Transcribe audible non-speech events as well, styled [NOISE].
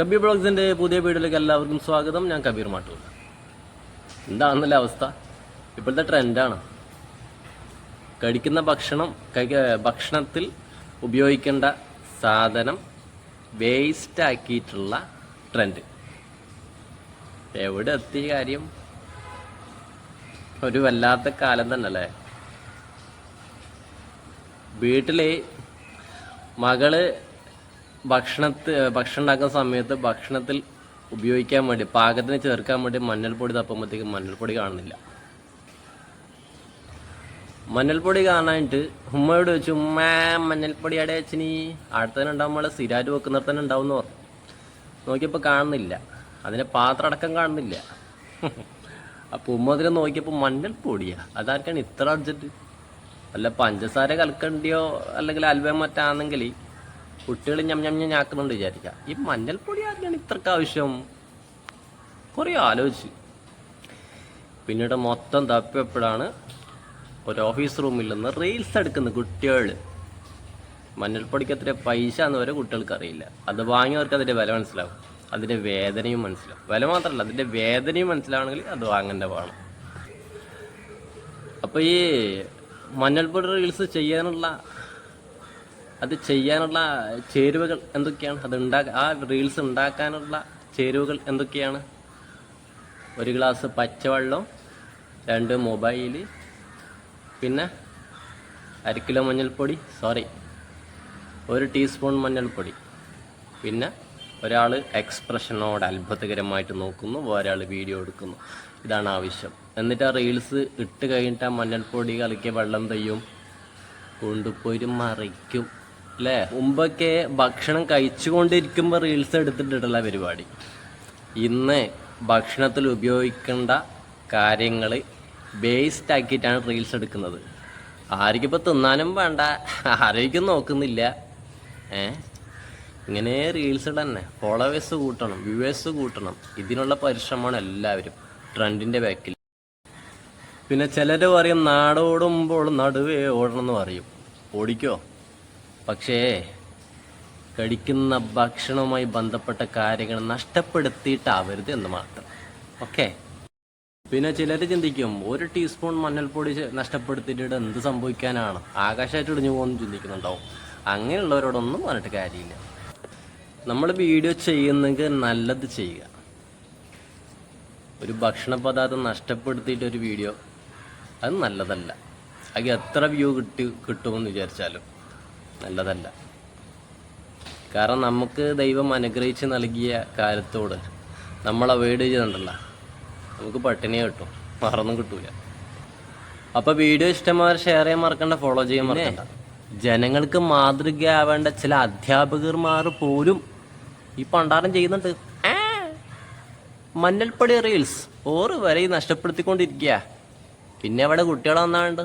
കബീർ ബ്ലോഗ്സിന്റെ പുതിയ വീഡിയോയിലേക്ക് എല്ലാവർക്കും സ്വാഗതം. ഞാൻ കബീർ മാട്ടൂർ. എന്താണെന്നല്ല അവസ്ഥ? ഇപ്പോഴത്തെ ട്രെൻഡാണ്. കഴിക്കുന്ന ഭക്ഷണം ഭക്ഷണത്തിൽ ഉപയോഗിക്കേണ്ട സാധനം വേസ്റ്റ് ആക്കിയിട്ടുള്ള ട്രെൻഡ് എവിടെ എത്തിയ കാര്യം? ഒരു വല്ലാത്ത കാലം തന്നെ അല്ലേ വീട്ടിലെ മകൾ ഭക്ഷണത്ത് ഭക്ഷണം ഉണ്ടാക്കുന്ന സമയത്ത് ഭക്ഷണത്തിൽ ഉപയോഗിക്കാൻ വേണ്ടി പാകത്തിന് ചേർക്കാൻ വേണ്ടി മഞ്ഞൾപ്പൊടി തപ്പുമ്പോഴത്തേക്കും മഞ്ഞൾപ്പൊടി കാണുന്നില്ല. മഞ്ഞൾപ്പൊടി കാണാനായിട്ട് ഉമ്മയോട് ചോദിച്ചു ഉമ്മ മഞ്ഞൾപ്പൊടി അവിടെ വെച്ചിനി അടുത്തന്നെ ഉണ്ടാവും നമ്മളെ സ്ഥിരമായിട്ട് വെക്കുന്നിടത്ത് ഉണ്ടാവും എന്ന് പറഞ്ഞു. നോക്കിയപ്പോൾ കാണുന്നില്ല. അതിനെ പാത്രം അടക്കം കാണുന്നില്ല. [LAUGHS] അപ്പോൾ ഉമ്മ അതിനെ നോക്കിയപ്പോൾ മഞ്ഞൾപ്പൊടിയാ. അതാർക്കാണ് ഇത്ര അർജന്റ് അല്ല പഞ്ചസാര കലക്കണ്ടിയോ? അല്ലെങ്കിൽ അൽവ മറ്റാണെങ്കിൽ കുട്ടികൾ ഞം ഞം ഞാക്കുന്നുണ്ട് വിചാരിക്കുക ഈ മഞ്ഞൾപ്പൊടി ആദ്യമാണ് ഇത്രക്ക് ആവശ്യം? കുറേ ആലോചിച്ച്. പിന്നീട് മൊത്തം തപ്പിയപ്പോഴാണ് ഒരു ഓഫീസ് റൂമിൽ നിന്ന് റീൽസ് എടുക്കുന്ന കുട്ടികൾ മഞ്ഞൾപ്പൊടിക്ക് എത്ര പൈസ എന്ന് വരെ കുട്ടികൾക്ക് അറിയില്ല അത് വാങ്ങിയവർക്ക് അതിന്റെ വില മനസ്സിലാവും. അതിന്റെ വേദനയും മനസ്സിലാവും. വില മാത്രമല്ല അതിന്റെ വേദനയും മനസ്സിലാവണമെങ്കിൽ അത് വാങ്ങേണ്ട വേണം. അപ്പോൾ ഈ മഞ്ഞൾപ്പൊടി റീൽസ് ചെയ്യാനുള്ള അത് ചെയ്യാനുള്ള ചേരുവകൾ എന്തൊക്കെയാണ്? അത് ഉണ്ടാക്ക ആ റീൽസ് ഉണ്ടാക്കാനുള്ള ചേരുവകൾ എന്തൊക്കെയാണ്? ഒരു ഗ്ലാസ് പച്ചവെള്ളം രണ്ട് മൊബൈൽ പിന്നെ അര കിലോ മഞ്ഞൾപ്പൊടി സോറി ഒരു ടീസ്പൂൺ മഞ്ഞൾപ്പൊടി. പിന്നെ ഒരാൾ എക്സ്പ്രഷനോട് അത്ഭുതകരമായിട്ട് നോക്കുന്നു ഒരാൾ വീഡിയോ എടുക്കുന്നു. ഇതാണ് ആവശ്യം. എന്നിട്ട് ആ റീൽസ് ഇട്ട് കഴിഞ്ഞിട്ട് ആ മഞ്ഞൾപ്പൊടി കളിക്കുക വെള്ളം പെയ്യും കൊണ്ടുപോയിട്ട് മറിക്കും. അല്ലേ മുമ്പൊക്കെ ഭക്ഷണം കഴിച്ചുകൊണ്ടിരിക്കുമ്പോൾ റീൽസ് എടുത്തിട്ടുള്ള പരിപാടി. ഇന്ന് ഭക്ഷണത്തിൽ ഉപയോഗിക്കേണ്ട കാര്യങ്ങൾ ബേസ്ഡ് ആക്കിയിട്ടാണ് റീൽസ് എടുക്കുന്നത്. ആർക്കും ഇപ്പോൾ തിന്നാനും വേണ്ട ആരോഗ്യം നോക്കുന്നില്ല. ഏ? ഇങ്ങനെ റീൽസ് ഇടന്നെ. ഫോളോവേഴ്സ് കൂട്ടണം വ്യൂവേഴ്സ് കൂട്ടണം. ഇതിനുള്ള പരിശ്രമമാണ് എല്ലാവരും. ട്രെൻഡിന്റെ ബാക്കിൽ പിന്നെ ചിലർ പറയും നാടോടുമ്പോൾ നടുവേ ഓടണം എന്ന് പറയും. ഓടിക്കോ? പക്ഷേ കഴിക്കുന്ന ഭക്ഷണവുമായി ബന്ധപ്പെട്ട കാര്യങ്ങൾ നഷ്ടപ്പെടുത്തിയിട്ടാവരുത് എന്ന് മാത്രം. ഓക്കെ? പിന്നെ ചിലർ ചിന്തിക്കും ഒരു ടീസ്പൂൺ മഞ്ഞൾപ്പൊടി നഷ്ടപ്പെടുത്തിയിട്ട് എന്ത് സംഭവിക്കാനാണ്? ആകാശമായിട്ട് ഇടിഞ്ഞു പോകുമെന്ന് ചിന്തിക്കുന്നുണ്ടാവും. അങ്ങനെയുള്ളവരോടൊന്നും പറഞ്ഞിട്ട് കാര്യമില്ല. നമ്മൾ വീഡിയോ ചെയ്യുന്നെങ്കിൽ നല്ലത് ചെയ്യുക. ഒരു ഭക്ഷണ പദാർത്ഥം നഷ്ടപ്പെടുത്തിയിട്ട് ഒരു വീഡിയോ അത് നല്ലതല്ല. അത് എത്ര വ്യൂ കിട്ടി കിട്ടുമെന്ന് വിചാരിച്ചാലും. നല്ലതല്ല. കാരണം നമുക്ക് ദൈവം അനുഗ്രഹിച്ച് നൽകിയ കാലത്തോട് നമ്മൾ അവോയ്ഡ് ചെയ്തിട്ടുണ്ടല്ല. നമുക്ക് പട്ടിണി കിട്ടും. മറന്നും കിട്ടൂല. അപ്പൊ വീഡിയോ ഇഷ്ടമാർ ഷെയർ ചെയ്യാൻ മറക്കണ്ട ഫോളോ ചെയ്യാൻ മറക്കണ്ട. ജനങ്ങൾക്ക് മാതൃകയാവേണ്ട ചില അധ്യാപകർമാർ പോലും ഈ പണ്ടാരം ചെയ്യുന്നുണ്ട്. മഞ്ഞൾപ്പൊടി റീൽസ് ഓറ് വരെ നഷ്ടപ്പെടുത്തിക്കൊണ്ടിരിക്കുക. പിന്നെ അവിടെ കുട്ടികളെ വന്നാണ്ട്